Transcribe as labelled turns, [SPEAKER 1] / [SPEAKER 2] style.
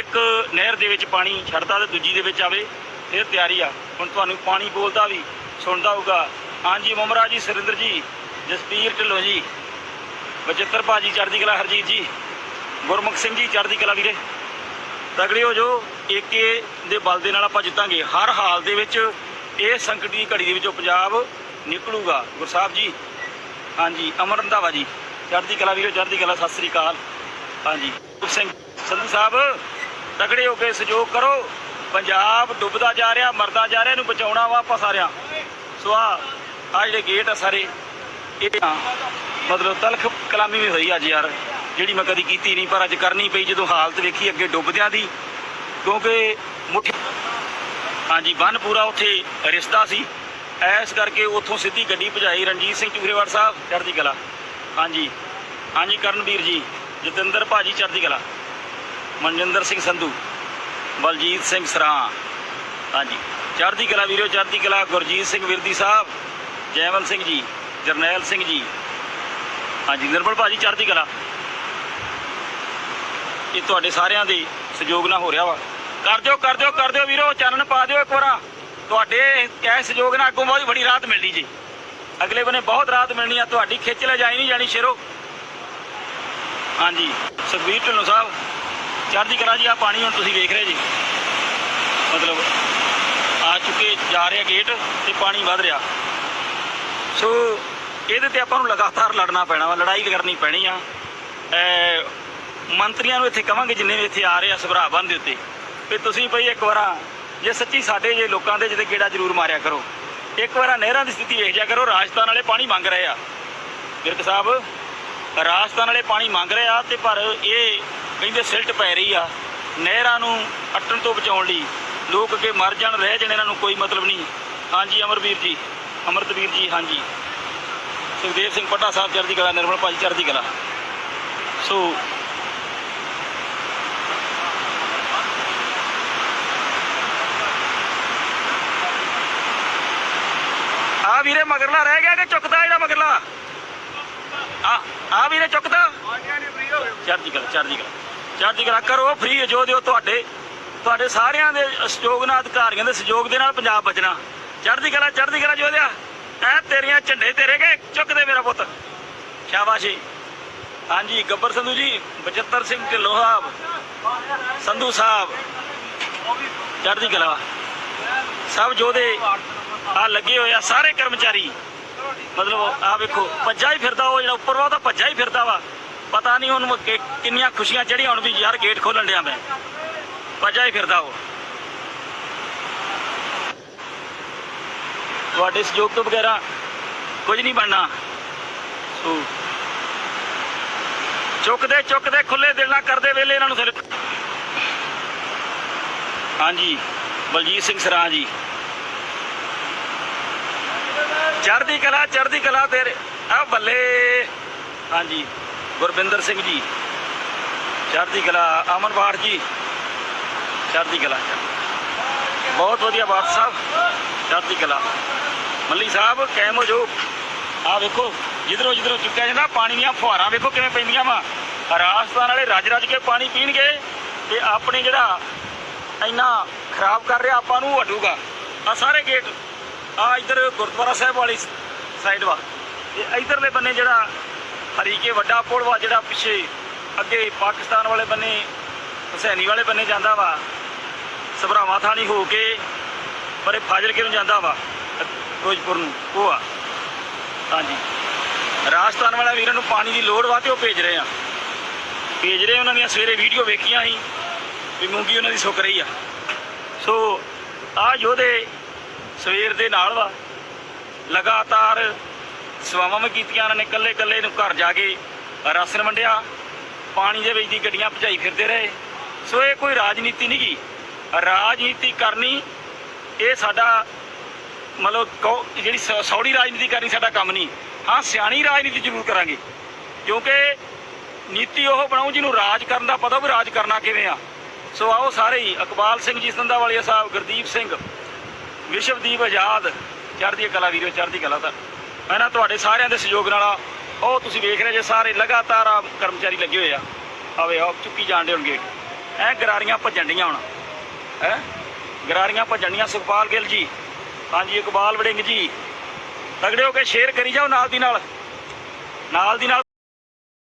[SPEAKER 1] ਇੱਕ ਨਹਿਰ ਦੇ ਵਿੱਚ ਪਾਣੀ ਛੱਡਦਾ ਤੇ ਦੂਜੀ ਦੇ ਵਿੱਚ ਆਵੇ, ਫਿਰ ਤਿਆਰੀ ਆ। ਹੁਣ ਤੁਹਾਨੂੰ ਪਾਣੀ ਬੋਲਦਾ ਵੀ, ਸੁਣਦਾ ਹੋਊਗਾ। ਹਾਂਜੀ ਮੁਮਰਾ ਜੀ, ਸੁਰਿੰਦਰ ਜੀ ਜਸਪੀਰ ਢਿੱਲੋਂ ਜੀ ਬਚਿੱਤਰ ਭਾਜੀ ਚੜ੍ਹਦੀ ਕਲਾ ਹਰਜੀਤ ਜੀ, ਗੁਰਮੁਖ ਸਿੰਘ ਜੀ, ਚੜ੍ਹਦੀ ਕਲਾ ਵੀਰੇ। ਤਗੜੇ ਹੋ ਜੋ, ਏਕੇ ਦੇ ਬਲ ਦੇ ਨਾਲ ਆਪਾਂ ਜਿੱਤਾਂਗੇ। ਹਰ ਹਾਲ ਦੇ ਵਿੱਚ ਇਹ ਸੰਕਟ ਦੀ ਘੜੀ ਦੇ ਵਿੱਚੋਂ ਪੰਜਾਬ ਨਿਕਲੂਗਾ। ਗੁਰਸਾਹਿਬ ਜੀ ਹਾਂਜੀ ਅਮਰ ਰੰਧਾਵਾ ਜੀ, ਚੜ੍ਹਦੀ ਕਲਾ ਵੀਰੋ, ਚੜ੍ਹਦੀ ਕਲਾ, ਸਤਿ ਸ੍ਰੀ ਅਕਾਲ। ਹਾਂਜੀ ਗੁਰਮੁਖ ਸਿੰਘ, ਸੰਧੂ ਸਾਹਿਬ। ਤਗੜੇ ਹੋ ਕੇ ਸਹਿਯੋਗ ਕਰੋ। ਪੰਜਾਬ ਡੁੱਬਦਾ ਜਾ ਰਿਹਾ, ਮਰਦਾ ਜਾ ਰਿਹਾ, ਇਹਨੂੰ ਬਚਾਉਣਾ ਵਾ ਆਪਾਂ ਸਾਰਿਆਂ ਸੋ ਆ ਆ ਜਿਹੜੇ ਗੇਟ ਆ ਸਾਰੇ, ਇਹ ਮਤਲਬ ਤਲਖ ਕਲਾਮੀ ਵੀ ਹੋਈ ਅੱਜ ਯਾਰ, ਜਿਹੜੀ ਮੈਂ ਕਦੀ ਕੀਤੀ ਨਹੀਂ, ਪਰ ਅੱਜ ਕਰਨੀ ਪਈ, ਜਦੋਂ ਹਾਲਤ ਵੇਖੀ ਅੱਗੇ ਡੁੱਬਦਿਆਂ ਦੀ, ਕਿਉਂਕਿ ਮੁੱਠੀ ਹਾਂਜੀ, ਬੰਨ ਪੂਰਾ ਉੱਥੇ ਰਿਸ਼ਤਾ ਸੀ। ਐਸ ਕਰਕੇ ਉੱਥੋਂ ਸਿੱਧੀ ਗੱਡੀ ਭਜਾਈ ਰਣਜੀਤ ਸਿੰਘ ਚੂਰੇਵਾੜ ਸਾਹਿਬ, ਚੜ੍ਹਦੀ ਕਲਾ। ਹਾਂਜੀ ਹਾਂਜੀ ਕਰਨਵੀਰ ਜੀ, ਜਤਿੰਦਰ ਭਾਜੀ, ਚੜ੍ਹਦੀ ਕਲਾ। ਮਨਜਿੰਦਰ ਸਿੰਘ ਸੰਧੂ, ਬਲਜੀਤ ਸਿੰਘ ਸਰਾਂ। ਹਾਂਜੀ, ਚੜ੍ਹਦੀ ਕਲਾ ਵੀਰੋ, ਚੜ੍ਹਦੀ ਕਲਾ, ਗੁਰਜੀਤ ਸਿੰਘ ਵਿਰਦੀ ਸਾਹਿਬ ਜੈਵਨ ਸਿੰਘ ਜੀ, ਜਰਨੈਲ ਸਿੰਘ ਜੀ। ਹਾਂਜੀ, ਨਿਰਮਲ ਭਾਜੀ, ਚੜ੍ਹਦੀ ਕਲਾ। ਇਹ ਤੁਹਾਡੇ ਸਾਰਿਆਂ ਦੇ ਸਹਿਯੋਗ ਨਾਲ ਹੋ ਰਿਹਾ ਵਾ। ਕਰ ਦਿਓ ਕਰ ਦਿਓ ਕਰ ਦਿਓ ਵੀਰੋ, ਚਾਨਣ ਪਾ ਦਿਓ ਇੱਕ ਵਾਰਾ। ਤੁਹਾਡੇ ਇਹ ਸਹਿਯੋਗ ਨਾਲ ਅੱਗੋਂ ਬਹੁਤ ਬੜੀ ਰਾਤ ਮਿਲਣੀ ਜੀ। ਅਗਲੇ ਬੰਨੇ ਬਹੁਤ ਰਾਤ ਮਿਲਣੀ ਆ, ਤੁਹਾਡੀ ਖਿੱਚ ਲੈ ਜਾਈ ਨਹੀਂ ਜਾਣੀ ਸ਼ੇਰੋ। ਹਾਂਜੀ, ਸੁਖਬੀਰ ਢਿੱਲੋਂ ਸਾਹਿਬ ਚੜ੍ਹਦੀ ਕਲਾ ਜੀ ਆ ਪਾਣੀ ਹੁਣ ਤੁਸੀਂ ਵੇਖ ਰਹੇ ਜੀ। ਮਤਲਬ ਆ ਚੁੱਕੇ ਜਾ ਰਿਹਾ ਗੇਟ ਤੇ ਪਾਣੀ ਵੱਧ ਰਿਹਾ। ਸੋ ਇਹਦੇ ਤੇ ਆਪਾਂ ਨੂੰ ਲਗਾਤਾਰ ਲੜਨਾ ਪੈਣਾ ਵਾ, ਲੜਾਈ ਕਰਨੀ ਪੈਣੀ ਆ। ਮੰਤਰੀਆਂ ਨੂੰ ਇੱਥੇ ਕਵਾਂਗੇ ਜਿੰਨੇ ਵੀ ਇੱਥੇ ਆ ਰਹੇ ਆ, ਸਭਰਾ ਦੇ ਉੱਤੇ। ਵੀ ਤੁਸੀਂ ਭਈ ਇੱਕ ਵਾਰਾ, ਜੇ ਸੱਚੀ ਸਾਡੇ ਜੇ ਲੋਕਾਂ ਦੇ ਜਿਹਦੇ ਗੇੜਾ ਜ਼ਰੂਰ ਮਾਰਿਆ ਕਰੋ। ਇੱਕ ਵਾਰਾ ਨਹਿਰਾਂ ਦੀ ਸਥਿਤੀ ਵੇਖ ਜਾ ਕਰੋ, ਰਾਜਸਥਾਨ ਵਾਲੇ ਪਾਣੀ ਮੰਗ ਰਹੇ ਆ। ਵਿਰਕ ਸਾਹਿਬ, ਰਾਜਸਥਾਨ ਵਾਲੇ ਪਾਣੀ ਮੰਗ ਰਹੇ ਆ ਤੇ ਪਰ ਇਹ ਕਹਿੰਦੇ ਸਿਲਟ ਪੈ ਰਹੀ ਆ। ਨਹਿਰਾਂ ਨੂੰ ਅਟਣ ਤੋਂ ਬਚਾਉਣ ਲਈ ਲੋਕ ਅੱਗੇ ਮਰ ਜਾਣ ਰਹਿ ਜਾਣ ਇਹਨਾਂ ਨੂੰ ਕੋਈ ਮਤਲਬ ਨਹੀਂ। ਹਾਂਜੀ ਅਮਰਵੀਰ ਜੀ। ਅਮਰਤਵੀਰ ਜੀ ਹਾਂਜੀ। ਸੁਖਦੇਵ ਸਿੰਘ ਪੱਟਾ ਸਾਹਿਬ ਚੜ੍ਹਦੀ ਕਲਾ ਨਿਰਮਲ ਭਾਜੀ ਚੜ੍ਹਦੀ ਕਲਾ। ਸੋ ਆ ਵੀਰੇ ਮਗਰਲਾ ਰਹਿ ਗਿਆ ਕਿ ਚੁੱਕਦਾ ਜਿਹੜਾ ਮਗਰਲਾ? ਆ ਆ ਵੀਰੇ ਚੁੱਕਦਾ? ਚੜ੍ਹਦੀ ਕਲਾ ਚੜ੍ਹਦੀ ਕਲਾ। ਚੜ੍ਹਦੀ ਕਲਾ ਕਰੋ ਫ੍ਰੀ ਜੋ ਦਿਓ ਤੁਹਾਡੇ। ਤੁਹਾਡੇ ਸਾਰਿਆਂ ਦੇ ਸਹਿਯੋਗ ਨਾਲ, ਅਧਿਕਾਰੀਆਂ ਦੇ ਸਹਿਯੋਗ ਦੇ ਨਾਲ ਪੰਜਾਬ ਬਚਣਾ। ਚੜ੍ਹਦੀ ਕਲਾ ਚੜ੍ਹਦੀ ਕਲਾ ਜੋ ਐ ਤੇਰੀਆਂ ਝੰਡੇ ਤੇਰੇ ਕੇ ਚੁੱਕ ਦੇ ਮੇਰਾ ਪੁੱਤ। ਸ਼ਾਬਾਸ਼ੀ। ਹਾਂਜੀ, ਗੱਬਰ ਸੰਧੂ ਜੀ ਬਚਿੱਤਰ ਸਿੰਘ ਢਿੱਲੋਂ ਸਾਹਿਬ, ਸੰਧੂ ਸਾਹਿਬ, ਚੜ੍ਹਦੀ ਕਲਾ। ਸਭ ਜੋਧੇ ਆ ਲੱਗੇ ਹੋਏ ਆ, ਸਾਰੇ ਕਰਮਚਾਰੀ। ਮਤਲਬ, ਆ ਵੇਖੋ, ਭੱਜਾ ਹੀ ਫਿਰਦਾ ਉਹ ਜਿਹੜਾ ਉੱਪਰ ਵਾ, ਉਹ ਤਾਂ ਭੱਜਾ ਹੀ ਫਿਰਦਾ ਵਾ। ਪਤਾ ਨਹੀਂ ਉਹਨੂੰ ਕਿ- ਕਿੰਨੀਆਂ ਖੁਸ਼ੀਆਂ ਚੜੀਆਂ ਹੁਣ ਵੀ ਯਾਰ ਗੇਟ ਖੋਲਣ ਡਿਆ ਮੈਂ। ਭੱਜਾ ਹੀ ਫਿਰਦਾ ਉਹ। ਤੁਹਾਡੇ ਸਹਿਯੋਗ ਤੋਂ ਬਗੈਰਾ ਕੁਝ ਨਹੀਂ ਬਣਨਾ। ਸੋ ਚੁੱਕਦੇ ਚੁੱਕਦੇ ਖੁੱਲੇ ਦਿਲ ਨਾਲ ਕਰਦੇ ਵੇਲੇ ਇਹਨਾਂ ਨੂੰ ਫਿਰ ਹਾਂਜੀ, ਬਲਜੀਤ ਸਿੰਘ ਸਰਾਂ ਜੀ। ਚੜ੍ਹਦੀ ਕਲਾ ਚੜ੍ਹਦੀ ਕਲਾ ਤੇਰੇ। ਆ ਬੱਲੇ। ਹਾਂਜੀ। ਗੁਰਬਿੰਦਰ ਸਿੰਘ ਜੀ। ਚੜ੍ਹਦੀ ਕਲਾ, ਅਮਨ ਬਾੜ ਜੀ। ਚੜ੍ਹਦੀ ਕਲਾ। ਬਹੁਤ ਵਧੀਆ ਬਾਤ ਸਾਹਿਬ। ਚੜ੍ਹਦੀ ਕਲਾ। ਮੱਲੀ ਸਾਹਿਬ, ਕਾਇਮ ਹੋ ਜੋ ਆ ਵੇਖੋ, ਜਿੱਧਰੋਂ ਜਿੱਧਰੋਂ ਚੁੱਕਿਆ ਜਾਂਦਾ, ਪਾਣੀ ਦੀਆਂ ਫੁਹਾਰਾਂ ਵੇਖੋ ਕਿਵੇਂ ਪੈਂਦੀਆਂ ਵਾ। ਰਾਜਸਥਾਨ ਵਾਲੇ ਰੱਜ ਰੱਜ ਕੇ ਪਾਣੀ ਪੀਣਗੇ ਤੇ ਆਪਣੇ ਜਿਹੜਾ ਇੰਨਾ ਖਰਾਬ ਕਰ ਰਿਹਾ, ਆਪਾਂ ਨੂੰ ਹਟੂਗਾ। ਆ ਸਾਰੇ ਗੇਟ ਆ ਇੱਧਰ ਗੁਰਦੁਆਰਾ ਸਾਹਿਬ ਵਾਲੀ ਸਾਈਡ ਵਾ। ਤੇ ਇਧਰਲੇ ਬੰਨੇ ਜਿਹੜਾ ਹਰੀਕੇ ਵੱਡਾ ਪੁਲ ਵਾ ਜਿਹੜਾ ਪਿੱਛੇ ਅੱਗੇ ਪਾਕਿਸਤਾਨ ਵਾਲੇ ਬੰਨੇ, ਹੁਸੈਨੀ ਵਾਲੇ ਬੰਨੇ ਜਾਂਦਾ ਵਾ। ਸਭਰਾਵਾਂ ਥਾਣੀ ਹੋ ਕੇ, ਪਰ ਇਹ ਫਾਜ਼ਿਲਕੇ ਨੂੰ ਜਾਂਦਾ ਵਾ, ਫਿਰੋਜ਼ਪੁਰ ਨੂੰ। ਉਹ ਆ। ਹਾਂਜੀ। ਰਾਜਸਥਾਨ ਵਾਲਾ ਵੀਰਾਂ ਨੂੰ ਪਾਣੀ ਦੀ ਲੋੜ ਵਾ ਤੇ ਉਹ ਭੇਜ ਰਹੇ ਆ। ਭੇਜ ਰਹੇ ਉਹਨਾਂ ਦੀਆਂ ਸਵੇਰੇ ਵੀਡੀਓ ਵੇਖੀਆਂ ਸੀ ਵੀ ਮੂੰਗੀ ਉਹਨਾਂ ਦੀ ਸੁੱਕ ਰਹੀ ਆ। ਸੋ ਆ ਯੋਧੇ ਸਵੇਰ ਦੇ ਨਾਲ ਵਾ। ਲਗਾਤਾਰ ਸੇਵਾਵਾਂ ਵੀ ਕੀਤੀਆਂ ਉਹਨਾਂ ਨੇ, ਇਕੱਲੇ ਇਕੱਲੇ ਨੂੰ ਘਰ ਜਾ ਕੇ ਰਾਸ਼ਨ ਵੰਡਿਆ, ਪਾਣੀ ਦੇ ਵਿੱਚ ਦੀ ਗੱਡੀਆਂ ਭਜਾਈ ਫਿਰਦੇ ਰਹੇ। ਸੋ ਇਹ ਕੋਈ ਰਾਜਨੀਤੀ ਨਹੀਂ ਗੀ। ਰਾਜਨੀਤੀ ਕਰਨੀ, ਇਹ ਸਾਡਾ ਮਤਲਬ ਕਹੋ, ਜਿਹੜੀ ਸ- ਸੌੜੀ ਰਾਜਨੀਤੀ ਕਰਨੀ ਸਾਡਾ ਕੰਮ ਨਹੀਂ। ਹਾਂ, ਸਿਆਣੀ ਰਾਜਨੀਤੀ ਜ਼ਰੂਰ ਕਰਾਂਗੇ। ਕਿਉਂਕਿ ਨੀਤੀ ਉਹ ਬਣਾਉ ਜਿਹਨੂੰ ਰਾਜ ਕਰਨ ਦਾ ਪਤਾ ਵੀ ਰਾਜ ਕਰਨਾ ਕਿਵੇਂ ਆ। ਸੋ ਆਓ ਸਾਰੇ ਹੀ, ਇਕਬਾਲ ਸਿੰਘ ਜੀ, ਸੰਧਾਵਾਲੀਆ ਸਾਹਿਬ, ਗੁਰਦੀਪ ਸਿੰਘ, ਵਿਸ਼ਵਦੀਪ ਆਜ਼ਾਦ, ਚੜ੍ਹਦੀ ਕਲਾ ਵੀਰੋ, ਚੜ੍ਹਦੀ ਕਲਾ ਤਾਂ। ਮੈਂ ਨਾ ਤੁਹਾਡੇ ਸਾਰਿਆਂ ਦੇ ਸਹਿਯੋਗ ਨਾਲ ਆ, ਉਹ ਤੁਸੀਂ ਵੇਖ ਰਹੇ ਜੇ ਸਾਰੇ ਲਗਾਤਾਰ ਆ ਕਰਮਚਾਰੀ ਲੱਗੇ ਹੋਏ ਆ। ਆਵੇ ਆ ਚੁੱਕੀ ਜਾਣ ਦੇ ਹੁਣ ਗੇਟ ਐ ਗਰਾਰੀਆਂ ਭੱਜਣ ਡੀਆਂ ਹੁਣ। ਹੈ? ਗਰਾਰੀਆਂ ਭੱਜਣ ਡੀਆਂ ਸੁਖਪਾਲ ਗਿੱਲ ਜੀ। ਹਾਂਜੀ ਇਕਬਾਲ ਵੜਿੰਗ ਜੀ। ਤਗੜੇ ਹੋ ਕੇ ਸ਼ੇਅਰ ਕਰੀ ਜਾਓ ਨਾਲ ਦੀ ਨਾਲ। ਨਾਲ ਦੀ ਨਾਲ